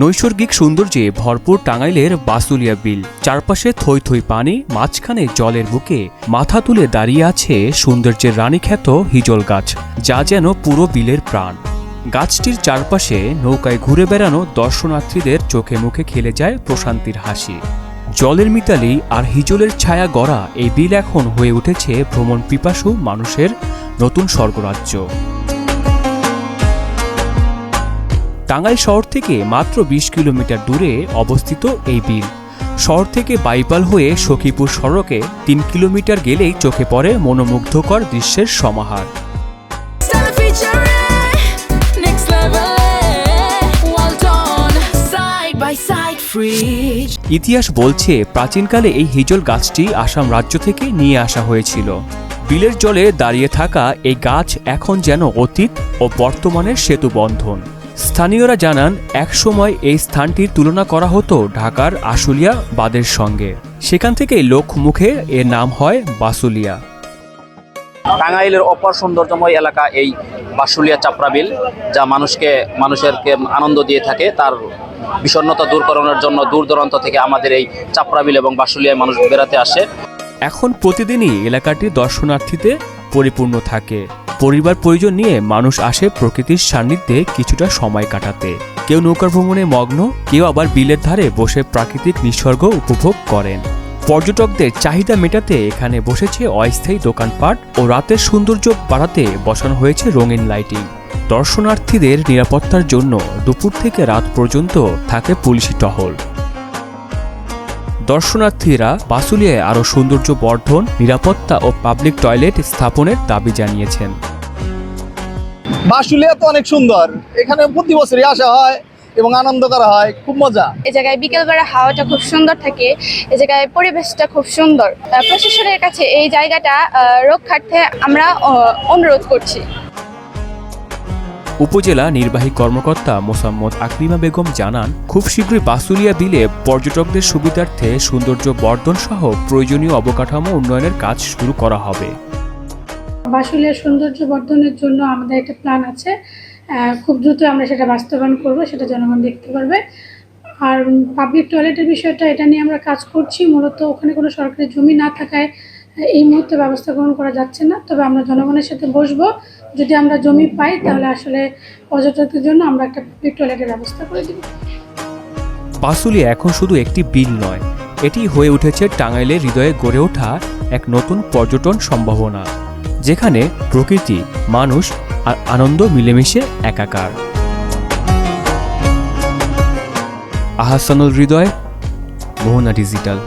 নৈসর্গিক সৌন্দর্যে ভরপুর টাঙ্গাইলের বাসুলিয়া বিল। চারপাশে থই থই পানি, মাঝখানে জলের বুকে মাথা তুলে দাঁড়িয়ে আছে সৌন্দর্যের রানীখ্যাত হিজল গাছ, যা যেন পুরো বিলের প্রাণ। গাছটির চারপাশে নৌকায় ঘুরে বেড়ানো দর্শনার্থীদের চোখে মুখে খেলে যায় প্রশান্তির হাসি। জলের মিতালি আর হিজলের ছায়া গড়া এই বিল এখন হয়ে উঠেছে ভ্রমণ পিপাসু মানুষের নতুন স্বর্গরাজ্য। টাঙ্গাইল শহর থেকে মাত্র বিশ কিলোমিটার দূরে অবস্থিত এই বিল। শহর থেকে বাইপাল হয়ে সখীপুর সড়কে তিন কিলোমিটার গেলেই চোখে পড়ে মনোমুগ্ধকর দৃশ্যের সমাহার. ইতিহাস বলছে প্রাচীনকালে এই হিজল গাছটি আসাম রাজ্য থেকে নিয়ে আসা হয়েছিল। বিলের জলে দাঁড়িয়ে থাকা এই গাছ এখন যেন অতীত ও বর্তমানের সেতু বন্ধন স্থানীয়রা জানান একসময় এই স্থানটির তুলনা করা হতো ঢাকার আশুলিয়া বাদের সঙ্গে। সেখান থেকেই লোক মুখে এর নাম হয় বাসুলিয়া টাঙ্গাইলের অপর সৌন্দর্যময় এলাকা এই বাসুলিয়া চাপড়া বিল যা মানুষকে মানুষেরকে আনন্দ দিয়ে থাকে তার বিষণ্ণতা দূর করানোর জন্য দূর দূরান্ত থেকে আমাদের এই চাপড়া বিল এবং বাসুলিয়ায় মানুষ বেড়াতে আসে। এখন প্রতিদিনই এলাকাটি দর্শনার্থীতে পরিপূর্ণ থাকে। পরিবার পরিজন নিয়ে মানুষ আসে প্রকৃতির সান্নিধ্যে কিছুটা সময় কাটাতে। কেউ নৌকা ভ্রমণে মগ্ন, কেউ আবার বিলের ধারে বসে প্রাকৃতিক নিসর্গ উপভোগ করেন। পর্যটকদের চাহিদা মেটাতে এখানে বসেছে অস্থায়ী দোকানপাট ও রাতের সৌন্দর্য বাড়াতে বসানো হয়েছে রঙিন লাইটিং। দর্শনার্থীদের নিরাপত্তার জন্য দুপুর থেকে রাত পর্যন্ত থাকে পুলিশি টহল। দর্শনার্থীরা বাসুলিয়ায় আরও সৌন্দর্য বর্ধন নিরাপত্তা ও পাবলিক টয়লেট স্থাপনের দাবি জানিয়েছেন। বাসুলিয়া তো অনেক সুন্দর। এখানে প্রতি বছরই আসা হয় এবং আনন্দ করা হয় খুব মজা। এ জায়গায় বিকেলবেলা হাওয়াটা খুব সুন্দর থাকে এ জায়গায় পরিবেশটা খুব সুন্দর। প্রশাসনের কাছে এই জায়গাটা রক্ষার্থে আমরা অনুরোধ করছি। উপজেলা নির্বাহী কর্মকর্তা মোসাম্মদ আকলিমা বেগম জানান খুব শীঘ্রই বাসুলিয়া বিলে পর্যটকদের সুবিধার্থে সৌন্দর্য বর্ধন সহ প্রয়োজনীয় অবকাঠামো উন্নয়নের কাজ শুরু করা হবে। বাসুলিয়ার সৌন্দর্য বর্ধনের জন্য আমাদের একটা প্ল্যান আছে। খুব দ্রুত আমরা সেটা বাস্তবায়ন করব, সেটা জনগণ দেখতে পারবে। আর পাবলিক টয়লেটের বিষয়টা, এটা নিয়ে আমরা কাজ করছি। মূলত ওখানে কোনো সরকারি জমি না থাকায় এই মুহূর্তে ব্যবস্থা গ্রহণ করা যাচ্ছে না। তবে আমরা জনগণের সাথে বসবো। যদি আমরা জমি পাই, তাহলে আসলে পর্যটকদের জন্য আমরা একটা পাবলিক টয়লেটের ব্যবস্থা করে দিব। বাসুলিয়া এখন শুধু একটি বিল নয়, এটি হয়ে উঠেছে টাঙ্গাইলের হৃদয়ে গড়ে ওঠা এক নতুন পর্যটন সম্ভাবনা। যেখানে প্রকৃতি মানুষ আর আনন্দ মিলেমিশে একাকার। আহাসানুল হৃদয় মোহনা ডিজিটাল।